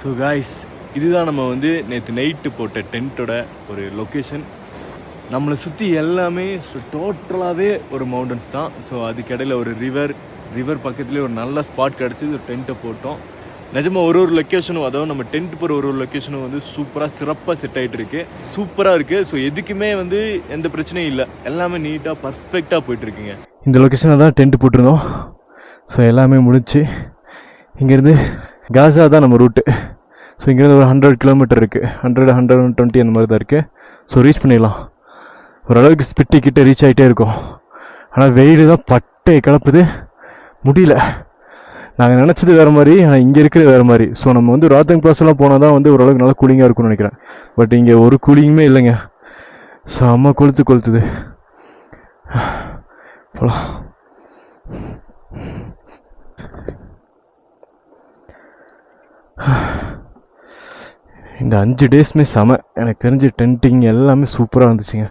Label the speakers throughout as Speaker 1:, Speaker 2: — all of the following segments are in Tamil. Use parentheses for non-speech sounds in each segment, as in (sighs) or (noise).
Speaker 1: ஸோ காய்ஸ் இதுதான் நம்ம வந்து நேற்று நைட்டு போட்ட டென்ட்டோட ஒரு லொக்கேஷன் நம்மளை சுற்றி எல்லாமே ஸோ டோட்டலாகவே ஒரு மவுண்டன்ஸ் தான். ஸோ அதுக்கிடையில் ஒரு ரிவர் ரிவர் பக்கத்துலேயே ஒரு நல்ல ஸ்பாட் கிடச்சி ஒரு டென்ட்டை போட்டோம். நிஜமாக ஒரு ஒரு லொக்கேஷனும் அதாவது நம்ம டென்ட் போகிற ஒரு ஒரு லொக்கேஷனும் வந்து சூப்பராக சிறப்பாக செட் ஆகிட்டு இருக்கு. சூப்பராக இருக்குது ஸோ எதுக்குமே வந்து எந்த பிரச்சனையும் இல்லை. எல்லாமே நீட்டாக பர்ஃபெக்டாக போயிட்டுருக்குங்க இந்த லொக்கேஷனில் தான் டென்ட் போட்டிருந்தோம். ஸோ எல்லாமே முடிச்சு இங்கேருந்து காசா தான் நம்ம ரூட்டு ஸோ இங்கேருந்து ஒரு ஹண்ட்ரட் கிலோமீட்டர் இருக்குது ஹண்ட்ரட் ஹண்ட்ரட் அண்ட் டுவெண்ட்டி அந்த மாதிரி தான் இருக்குது ஸோ ரீச் பண்ணிடலாம். ஓரளவுக்கு ஸ்பிட்டி கிட்ட ரீச் ஆகிட்டே இருக்கும். ஆனால் வெயில் தான் பட்டை கிளப்புது முடியல. நாங்கள் நினச்சது வேறு மாதிரி ஆனால் இங்கே இருக்கிறது வேறு மாதிரி. ஸோ நம்ம வந்து ராத்தங் பிளாஸ்லாம் போனால் தான் வந்து ஓரளவுக்கு நல்லா கூலிங்காக இருக்கும்னு நினைக்கிறேன். பட் இங்கே ஒரு கூலிங்குமே இல்லைங்க. செம்ம கொளுத்து கொளுத்துது. (sighs) போகலாம் இந்த அஞ்சு டேஸ்மே செம. எனக்கு தெரிஞ்சு டென்ட்டிங் எல்லாமே சூப்பராக இருந்துச்சுங்க.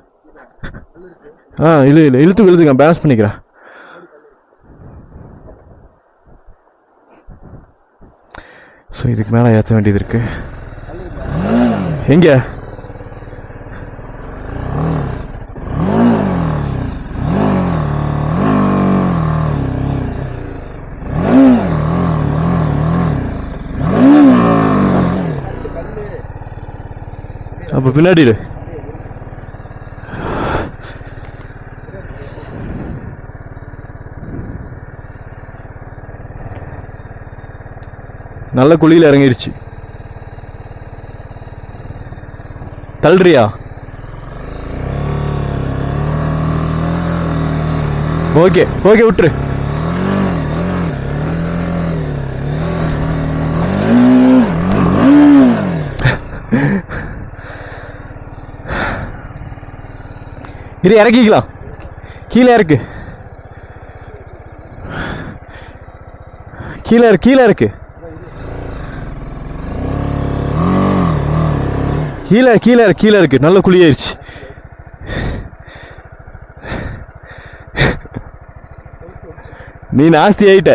Speaker 1: ஆ இல்லை இல்லை இழுத்து இழுத்துங்க பேலன்ஸ் பண்ணிக்கிறேன். ஸோ இதுக்கு மேலே ஏற்ற வேண்டியது இருக்குது எங்கே? அப்போ பின்னாடி இரு. நல்ல குழியில் இறங்கிருச்சு. தள்ளுறியா? ஓகே ஓகே விட்டுரு. இரு இறக்கிக்கலாம். கீழே இறக்கு. கீழே இருக்கு கீழே இருக்கு கீழே கீழே இருக்கு கீழே இருக்கு நல்ல குழியாயிருச்சு நீ நாஸ்தி ஆயிட்ட.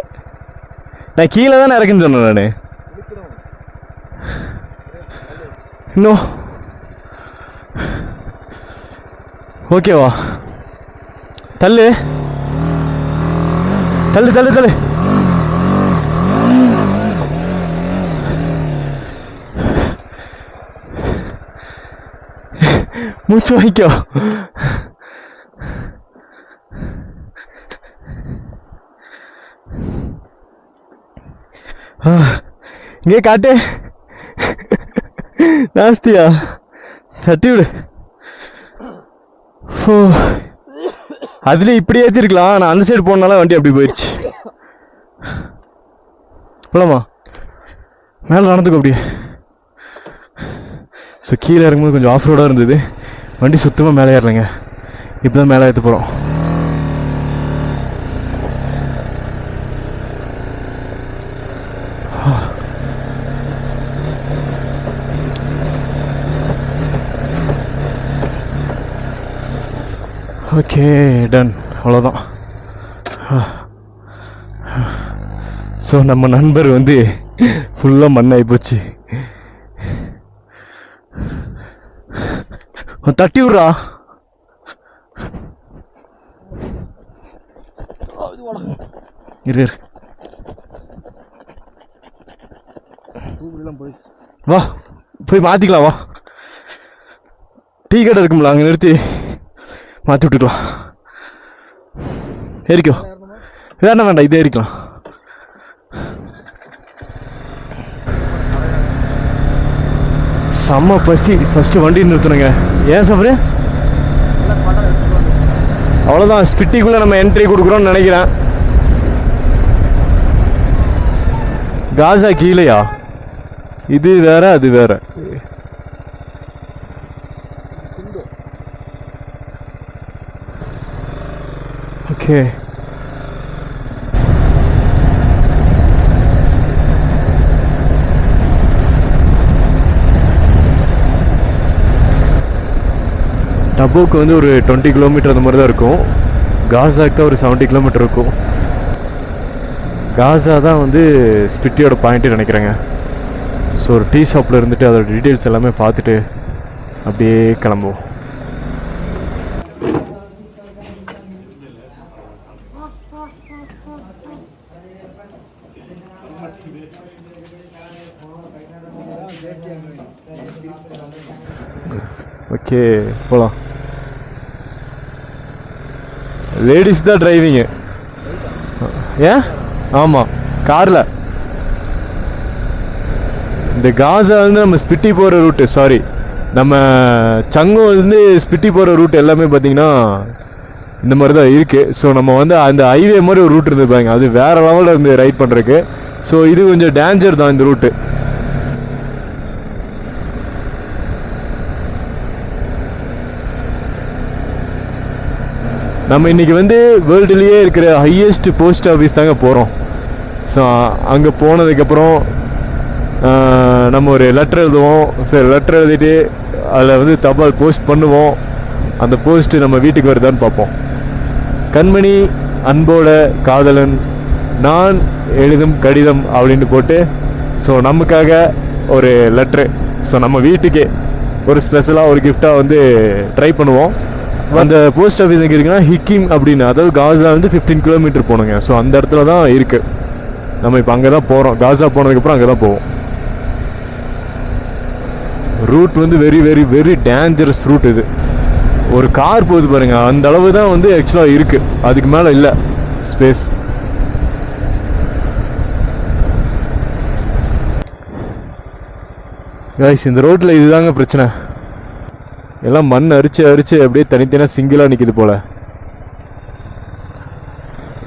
Speaker 1: நான் கீழே தானே இறக்குன்னு சொன்னேன் நான். இன்னும் ஓகேவா தள்ளு. தள்ளு தள்ளு தள்ளு. மூச்சு வாங்கிக்கோ. இங்கே காட்டு. நாஸ்தியா. தட்டி விடு அதில் அதுலேயே இப்படி ஏற்றிருக்கலாம் நான் அந்த சைடு போனால வண்டி அப்படி போயிடுச்சு போலாமா? மேலே நடந்துக்கும் அப்படியே. ஸோ கீழே இறங்கும்போது கொஞ்சம் ஆஃப் ரோடாக இருந்தது. வண்டி சுத்தமாக மேலே ஏறலைங்க. இப்போ தான் மேலே ஏற்ற போகிறோம் ஓகே டன் அவ்வளோதான் ஸோ நம்ம நண்பர் வந்து ஃபுல்லாக மண்ணாகி போச்சு. தட்டி விட்றா. இரு. வா போய் மாற்றிக்கலாம் வா. டீ கடை இருக்கும்ல அங்கே நிறுத்தி. மாற்றி விட்டுக்கலாம். ஏறிக்கோ வேண்டாம் வேண்டாம் இதே ஏறிக்கலாம் செம்ம பசி. ஃபஸ்ட்டு வண்டி நிறுத்தணுங்க. ஏன் சஃபரு? அவ்வளோதான் ஸ்பிட்டிக்குள்ளே நம்ம என்ட்ரி கொடுக்குறோம்னு நினைக்கிறேன். காசா கீழேயா? இது வேற அது வேற. ஓகே டபோக்கு வந்து ஒரு டுவெண்ட்டி கிலோமீட்டர் அந்த மாதிரி தான் இருக்கும். காசாக்கு தான் ஒரு செவன்ட்டி கிலோமீட்டர் இருக்கும். காசா தான் வந்து ஸ்பிட்டியோட பாயிண்ட்டு நினைக்கிறேங்க. ஸோ ஒரு டீ ஷாப்பில் இருந்துட்டு அதோட டீட்டெயில்ஸ் எல்லாமே பார்த்துட்டு அப்படியே கிளம்புவோம். ஓகே போகலாம் லேடிஸ் தான் டிரைவிங்கு ஏன்? ஆமாம் காரில். இந்த காசா வந்து நம்ம ஸ்பிட்டி போகிற ரூட்டு சாரி நம்ம சங்கம் வந்து ஸ்பிட்டி போகிற ரூட் எல்லாமே பார்த்தீங்கன்னா இந்த மாதிரி தான் இருக்குது ஸோ நம்ம வந்து அந்த ஹைவே மாதிரி ஒரு ரூட் இருந்து பாருங்க. அது வேறு லெவலில் இருந்து ரைட் பண்ணுறதுக்கு ஸோ இது கொஞ்சம் டேஞ்சர் தான் இந்த ரூட்டு நம்ம இன்னைக்கு வந்து வேர்ல்டுலேயே இருக்கிற ஹையஸ்ட் போஸ்ட் ஆஃபீஸ் தாங்க போகிறோம் ஸோ அங்கே போனதுக்கப்புறம் நம்ம ஒரு லெட்டர் எழுதுவோம். சரி லெட்டர் எழுதிட்டு அதில் வந்து தபால் போஸ்ட் பண்ணுவோம். அந்த போஸ்ட்டு நம்ம வீட்டுக்கு வருதான்னு பார்ப்போம். கண்மணி அன்போட காதலன் நான் எழுதும் கடிதம் அப்படின்னு போட்டு ஸோ நமக்காக ஒரு லெட்ரு ஸோ நம்ம வீட்டுக்கே ஒரு ஸ்பெஷலாக ஒரு கிஃப்டாக வந்து ட்ரை பண்ணுவோம். அந்த போஸ்ட் ஆஃபீஸ் எங்கே இருக்குன்னா ஹிக்கிம் அப்படின்னு அதாவது காசாலேருந்து வந்து ஃபிஃப்டீன் கிலோமீட்டர் போகணுங்க ஸோ அந்த இடத்துல தான் இருக்குது நம்ம இப்போ அங்கே தான் போகிறோம் காசா போனதுக்கப்புறம் அங்கே தான் போவோம். ரூட் வந்து very very very dangerous route இது. ஒரு கார் போகுது பாருங்க. அந்த அளவு தான் வந்து ஆக்சுவலாக இருக்கு. அதுக்கு மேலே இல்லை. ஸ்பேஸ் காய்ஸ் இந்த ரோட்டில் இதுதாங்க பிரச்சனை. எல்லாம் மண் அரிச்சு அரிச்சு அப்படியே தனித்தனியாக சிங்கிளாக நிற்கிது போல்.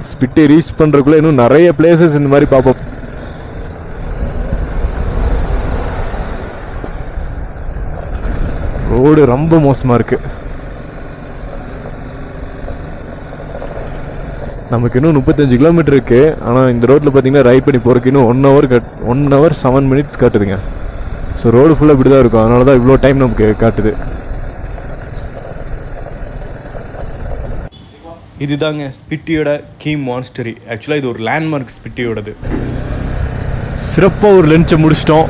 Speaker 1: ஸ்பிட்டை ரீச் பண்ணுறதுக்குள்ளே இன்னும் நிறைய பிளேசஸ் இந்த மாதிரி பார்ப்போம். ரோடு ரொம்ப மோசமாக இருக்குது நமக்கு இன்னும் முப்பத்தஞ்சு கிலோமீட்டர் இருக்குது ஆனால் இந்த ரோட்டில் பார்த்தீங்கன்னா ரைட் பண்ணி போகிறதுக்கு இன்னும் one hour cut one hour seven minutes காட்டுதுங்க. So road ஃபுல்லாக இப்படி தான் இருக்கும். அதனால தான் இவ்வளோ டைம் நமக்கு காட்டுது. இதுதாங்க ஸ்பிட்டியோட கீம் மான்ஸ்டரி ஆக்சுவலாக இது ஒரு லேண்ட்மார்க் ஸ்பிட்டியோடது. சிறப்பாக ஒரு லென்ச்சை முடிச்சிட்டோம்.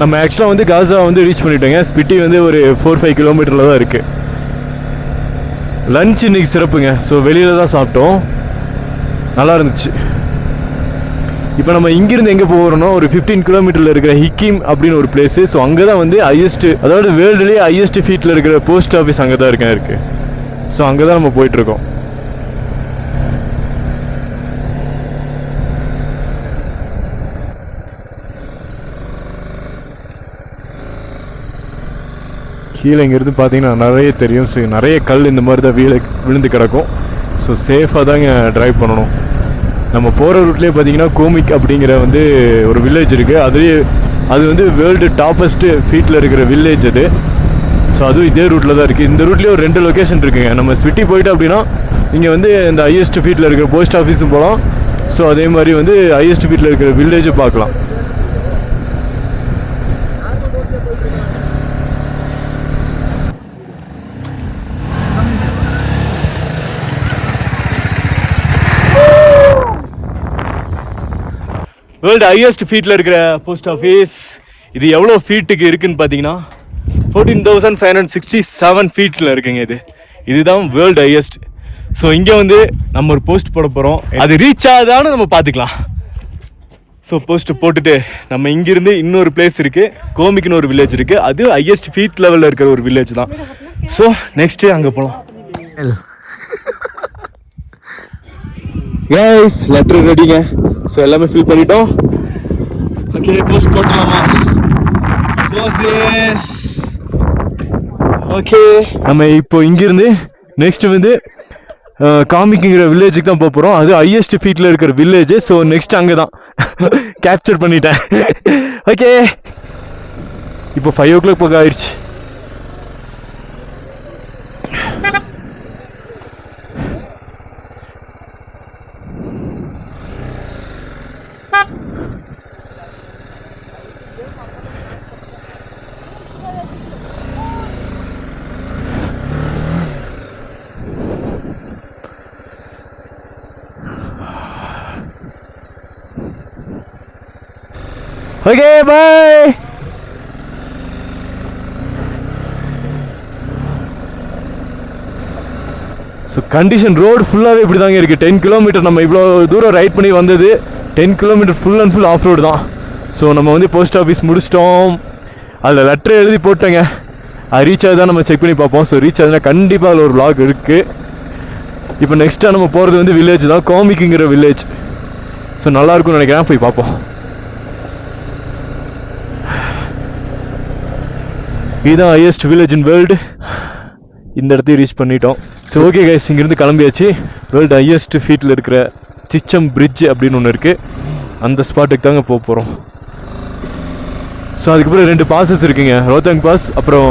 Speaker 1: நம்ம ஆக்சுவலாக வந்து காசா வந்து ரீச் பண்ணிட்டோங்க. ஸ்பிட்டி வந்து ஒரு ஃபோர் ஃபைவ் கிலோமீட்டரில் தான் இருக்குது லன்ச் இன்னைக்கு சிறப்புங்க. ஸோ வெளியில் தான் சாப்பிட்டோம். நல்லா இருந்துச்சு. இப்போ நம்ம இங்கேருந்து எங்கே போகிறோம்னா ஒரு ஃபிஃப்டீன் கிலோமீட்டரில் இருக்கிற ஹிக்கிம் அப்படின்னு ஒரு பிளேஸு ஸோ அங்கே தான் வந்து ஹையஸ்ட் அதாவது வேர்ல்டுலேயே ஹையஸ்ட் ஃபீட்டில் இருக்கிற போஸ்ட் ஆஃபீஸ் அங்கே தான் இருக்கேன் இருக்குது ஸோ அங்கே தான் நம்ம போயிட்டுருக்கோம் கீழே இங்கேருந்து பார்த்தீங்கன்னா நிறைய தெரியும். ஸோ நிறைய கல் இந்த மாதிரி தான் வீழ விழுந்து கிடக்கும். ஸோ சேஃபாக தாங்க ட்ரைவ் பண்ணணும். நம்ம போகிற ரூட்லேயே பார்த்தீங்கன்னா கோமிக் அப்படிங்கிற வந்து ஒரு வில்லேஜ் இருக்குது அதுலேயே அது வந்து வேர்ல்டு டாப்பஸ்ட்டு ஃபீட்டில் இருக்கிற வில்லேஜ் அது. ஸோ அதுவும் இதே ரூட்டில் தான் இருக்குது இந்த ரூட்லேயே ஒரு ரெண்டு லொக்கேஷன் இருக்குங்க. நம்ம ஸ்பிட்டி போயிட்டு அப்படின்னா இங்கே வந்து இந்த ஹையஸ்ட் ஃபீட்டில் இருக்கிற போஸ்ட் ஆஃபீஸும் போகலாம். ஸோ அதே மாதிரி வந்து ஹையஸ்ட் ஃபீட்டில் இருக்கிற வில்லேஜும் பார்க்கலாம். வேர்ல்டு ஹையஸ்ட் ஃபீட்டில் இருக்கிற போஸ்ட் ஆஃபீஸ் இது எவ்வளோ ஃபீட்டுக்கு இருக்குன்னு பார்த்தீங்கன்னா fourteen thousand five hundred sixty seven ஃபீட்டில் இருக்குங்க இது. இதுதான் வேர்ல்டு ஹையஸ்ட் ஸோ இங்கே வந்து நம்ம ஒரு போஸ்ட் போட போகிறோம் அது ரீச் ஆகுதான்னு நம்ம பார்த்துக்கலாம். ஸோ போஸ்ட் போட்டுட்டு நம்ம இங்கிருந்து இன்னொரு பிளேஸ் இருக்குது கோமிக்குன்னு ஒரு வில்லேஜ் இருக்குது அது ஹையஸ்ட் ஃபீட் லெவலில் இருக்கிற ஒரு வில்லேஜ் தான். ஸோ நெக்ஸ்ட்டு அங்கே போகலாம் ஏஸ் லெட்டர் ரெடிங்க ஸோ எல்லாமே ஃபில் பண்ணிட்டோம். ஓகே போஸ்ட் போட்டலாமா ஓகே நம்ம இப்போ இங்கிருந்து நெக்ஸ்ட் வந்து காமிக்குங்கிற வில்லேஜுக்கு தான் போக போகிறோம் அது ஹையஸ்ட் ஃபீட்டில் இருக்கிற வில்லேஜ் ஸோ நெக்ஸ்ட் அங்கே தான் கேப்சர் பண்ணிட்டேன். (laughs) ஓகே இப்போ ஃபைவ் ஓ கிளாக் பக்கம் ஆயிடுச்சு. Okay bye so condition road ஃபுல்லாகவே இப்படி தாங்க இருக்குது டென் கிலோமீட்டர் நம்ம இவ்வளோ தூரம் ரைட் பண்ணி வந்தது ten kilometre full and full off road தான். ஸோ நம்ம வந்து போஸ்ட் ஆஃபீஸ் முடிச்சிட்டோம். அதில் லெட்டர் எழுதி போட்டேங்க. அது ரீச் ஆகுது தான் நம்ம செக் பண்ணி பார்ப்போம். ஸோ ரீச் ஆகுதுன்னா கண்டிப்பாக அதில் ஒரு பிளாக் இருக்குது இப்போ நெக்ஸ்ட்டாக நம்ம போகிறது வந்து வில்லேஜ் தான். கோமிக்குங்கிற வில்லேஜ் ஸோ நல்லாயிருக்கும்னு நினைக்கிறேன். போய் பார்ப்போம். இதுதான் ஹையஸ்ட் வில்லேஜ் இன் வேர்ல்டு இந்த இடத்தையும் ரீச் பண்ணிட்டோம். ஸோ ஓகே கைஸ் இங்கேருந்து கிளம்பியாச்சு. வேர்ல்டு ஹையஸ்ட் ஃபீட்டில் இருக்கிற சிச்சம் பிரிட்ஜ் அப்படின்னு ஒன்று இருக்குது அந்த ஸ்பாட்டுக்கு தாங்க போக போகிறோம் ஸோ அதுக்கப்புறம் ரெண்டு பாசஸ் இருக்குங்க. ரோத்தங் பாஸ் அப்புறம்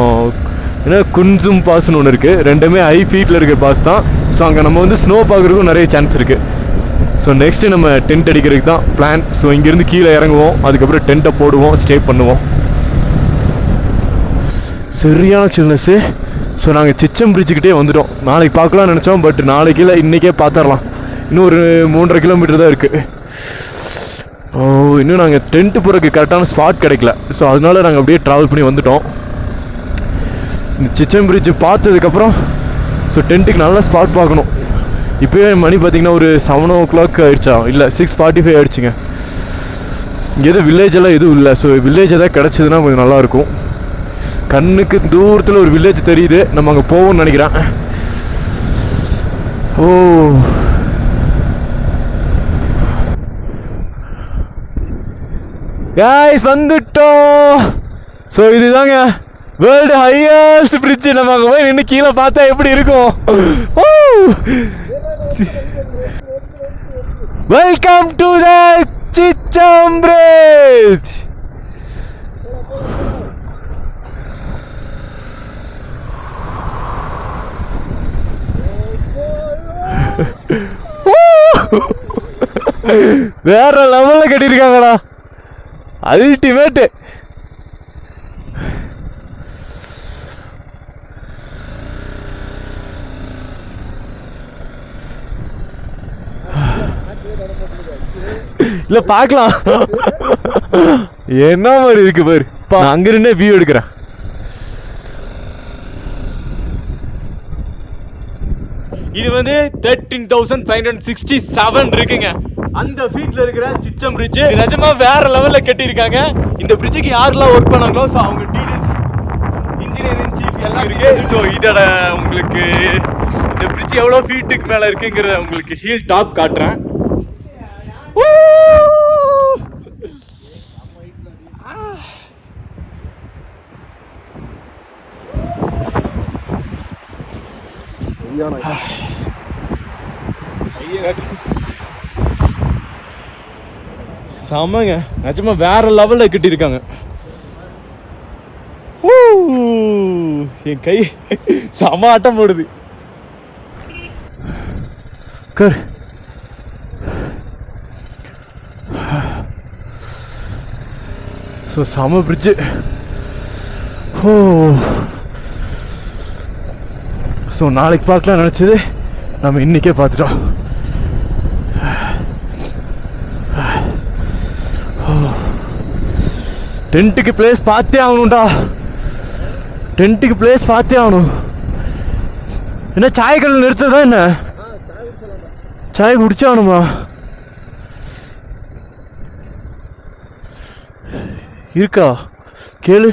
Speaker 1: ஏன்னா குன்சும் பாஸ்னு ஒன்று இருக்குது ரெண்டுமே ஹை ஃபீட்டில் இருக்கிற பாஸ் தான். ஸோ அங்கே நம்ம வந்து ஸ்னோ பார்க்குறதுக்கும் நிறைய சான்ஸ் இருக்குது ஸோ நெக்ஸ்ட்டு நம்ம டென்ட் அடிக்கிறதுக்கு தான் பிளான் ஸோ இங்கேருந்து கீழே இறங்குவோம். அதுக்கப்புறம் டென்ட்டை போடுவோம் ஸ்டே பண்ணுவோம். சரியான சில்னஸ்ஸு ஸோ நாங்கள் சிச்சம் பிரிட்ஜுக்கிட்டே வந்துட்டோம். நாளைக்கு பார்க்கலாம்னு நினச்சோம் பட் நாளைக்கு இல்லை இன்றைக்கே பார்த்துடலாம். இன்னும் ஒரு மூன்றரை கிலோமீட்டர் தான் இருக்குது ஓ இன்னும் நாங்கள் டென்ட்டு போகிறதுக்கு கரெக்டான ஸ்பாட் கிடைக்கல. ஸோ அதனால நாங்கள் அப்படியே ட்ராவல் பண்ணி வந்துட்டோம். இந்த சிச்சம் பிரிட்ஜு பார்த்ததுக்கப்புறம் ஸோ டென்ட்டுக்கு நல்ல ஸ்பாட் பார்க்கணும். இப்போயே மணி பார்த்திங்கன்னா ஒரு செவன் ஓ கிளாக் ஆகிடுச்சா இல்லை சிக்ஸ் ஃபார்ட்டி ஃபைவ் ஆகிடுச்சிங்க இங்கே எதுவும் வில்லேஜ் எல்லாம் எதுவும் இல்லை. ஸோ வில்லேஜ் எதாவது கிடச்சிதுன்னா கொஞ்சம் நல்லாயிருக்கும் கண்ணுக்கு தூரத்தில் ஒரு வில்லேஜ் தெரியுது. நம்ம அங்கே போவோம்னு நினைக்கிறேன். ஓ. காய்ஸ் வந்துட்டோம். ஸோ இதுதாங்க வேர்ல்டு ஹையஸ்ட் பிரிட்ஜ் நம்ம அங்கே போய் நின்று கீழே பார்த்தா எப்படி இருக்கும்? Welcome to the Chicham bridge வேற லெவலில் கட்டியிருக்காங்கடா. அல்டிமேட்டு இல்ல பார்க்கலாம். என்ன மாதிரி இருக்கு பாரு. அங்கிருந்தே அங்க வியூ எடுக்கிறேன். இது வந்து thirteen thousand five hundred sixty seven இருக்குங்க. அந்த ஃபீட்ல இருக்கிற சிச்சம் பிரிட்ஜ் நிஜமா வேற லெவல்ல கட்டியிருக்காங்க. இந்த பிரிட்ஜுக்கு யாரெல்லாம் ஒர்க் பண்ணாங்களோ ஸோ அவங்க டீடைல்ஸ் இன்ஜினியரிங் சீஃப் எல்லாம் இருக்கு. ஸோ இதோட உங்களுக்கு இந்த பிரிட்ஜ் எவ்வளோ ஃபீட்டுக்கு மேலே இருக்குங்கிறத உங்களுக்கு ஹீல் டாப் காட்டுறேன். செமங்க. நிஜமா வேற லெவல்ல கட்டியிருக்காங்க. ஊ, என் கை செம ஆட்டம் போடுது. கர். ஸோ செம பிரிட்ஜு ஓ ஸோ நாளைக்கு பார்க்கலாம் நினச்சது. நம்ம இன்றைக்கே பார்த்துட்டோம். டென்ட்டுக்கு பிளேஸ் பார்த்தே ஆகணும்டா. டென்ட்டுக்கு பிளேஸ் பார்த்தே ஆகணும். என்ன சாய் கடையில் நிறுத்துறதா என்ன? சாய் குடிச்சாகணுமா? இருக்கா? கேளு.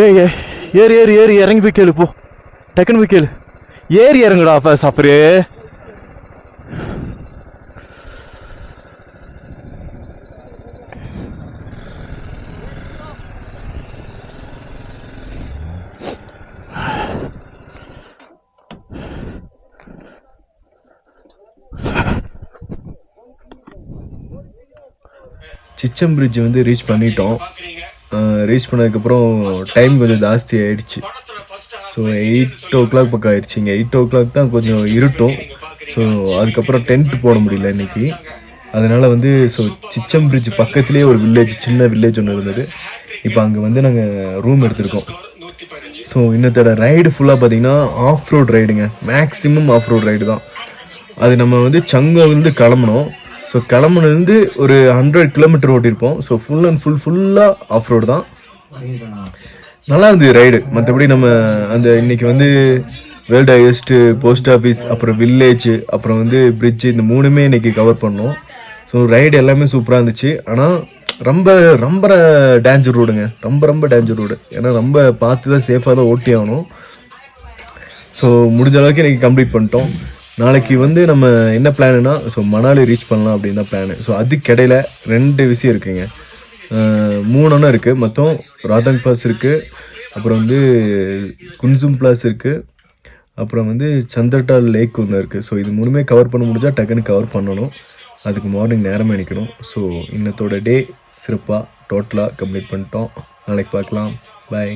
Speaker 1: ஏ ஏ ஏறி ஏறி ஏறி இறங்கி போய் கேளு போ. டக்குன்னு போய் கேளு. ஏறி இறங்குடா அப்ப சஃபரே சிச்சம் பிரிட்ஜ் வந்து ரீச் பண்ணிட்டோம். ரீச் பண்ணதுக்கப்புறம் டைம் கொஞ்சம் ஜாஸ்தி ஆயிடுச்சு. ஸோ எயிட் ஓ கிளாக் பக்கம் ஆயிடுச்சுங்க எயிட் ஓ கிளாக் தான் கொஞ்சம் இருட்டும். ஸோ அதுக்கப்புறம் டென்ட் போட முடியல இன்னைக்கு. அதனால் வந்து ஸோ சிச்சம் பிரிட்ஜ் பக்கத்துலேயே ஒரு வில்லேஜ் சின்ன வில்லேஜ் ஒன்று இருந்தது. இப்போ அங்கே வந்து நாங்கள் ரூம் எடுத்திருக்கோம். ஸோ இன்னத்தோட ரைடு ஃபுல்லாக பார்த்தீங்கன்னா ஆஃப் ரோட் ரைடுங்க மேக்ஸிமம் ஆஃப் ரோட் ரைடு தான். அது நம்ம வந்து சங்கம்லேருந்து கிளம்பணும் ஸோ கிளம்புனது ஒரு ஹண்ட்ரட் கிலோமீட்டர் ஓட்டியிருப்போம். ஸோ ஃபுல் அண்ட் ஃபுல் ஃபுல்லாக ஆஃப் ரோடு தான். நல்லா இருந்தது ரைடு மற்றபடி நம்ம அந்த இன்னைக்கு வந்து வேர்ல்டு ஹையஸ்ட்டு போஸ்ட் ஆஃபீஸ் அப்புறம் வில்லேஜ் அப்புறம் வந்து bridge இந்த மூணுமே இன்னைக்கு கவர் பண்ணோம். ஸோ ரைடு எல்லாமே சூப்பராக இருந்துச்சு. ஆனால் ரொம்ப ரொம்ப டேஞ்சர் ரோடுங்க ரொம்ப ரொம்ப டேஞ்சர் ரோடு ஏன்னா ரொம்ப பார்த்து தான் சேஃபாக தான் ஓட்டி ஆகணும். ஸோ முடிஞ்ச அளவுக்கு இன்றைக்கி கம்ப்ளீட் பண்ணிட்டோம். நாளைக்கு வந்து நம்ம என்ன பிளானுனா ஸோ மணாலி ரீச் பண்ணலாம் அப்படின்னு தான் பிளானு ஸோ அதுக்கிடையில ரெண்டு விஷயம் இருக்குங்க. மூணு இருக்குது மொத்தம் ராதங் பாஸ் இருக்குது அப்புறம் வந்து குன்சும் பிளாஸ் இருக்குது அப்புறம் வந்து சந்திரட்டால் லேக் ஒன்று இருக்குது ஸோ இது மூணுமே கவர் பண்ண முடிஞ்சால் டக்குன்னு கவர் பண்ணணும். அதுக்கு மார்னிங் நேரமே நிற்கணும் ஸோ இன்னத்தோட டே சிறப்பாக டோட்டலாக கம்ப்ளீட் பண்ணிட்டோம். நாளைக்கு பார்க்கலாம். பாய்